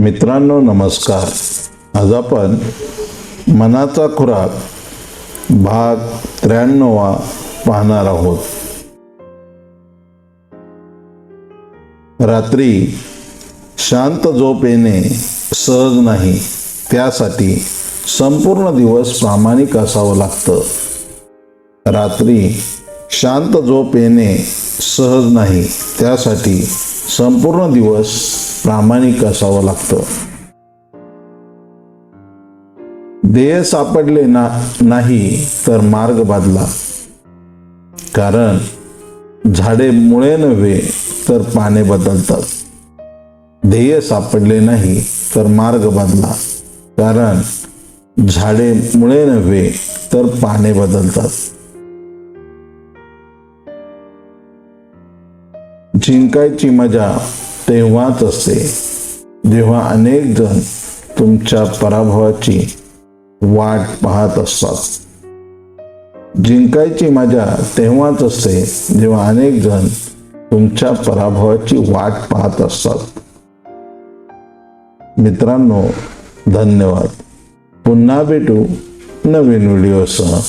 मित्रांनो नमस्कार. आज आपण मनाचा खुराक भाग त्र्याण्णवा पाहणार आहोत. रात्री शांत झोप येणे सहज नाही. त्यासाठी संपूर्ण दिवस प्रामाणिक असावं लागतं. रात्री शांत झोप येणे सहज नाही. त्यासाठी संपूर्ण दिवस प्रामाणिक असावं लागतं. ध्येय सापडले ना नाही तर मार्ग बदला. कारण झाडे मुळे नव्हे तर पाने बदलतात. ध्येय सापडले नाही तर मार्ग बदला. कारण झाडे मुळे नव्हे तर पाने बदलतात. जिंकायची मजा तेव्हाच असते जेव्हा अनेक जण तुमच्या पराभवाची वाट पाहत असतात. जिंकायची मजा तेव्हाच असते जेव्हा अनेक जण तुमच्या पराभवाची वाट पाहत असतात. मित्रांनो धन्यवाद. पुन्हा भेटू नवीन व्हिडिओसह.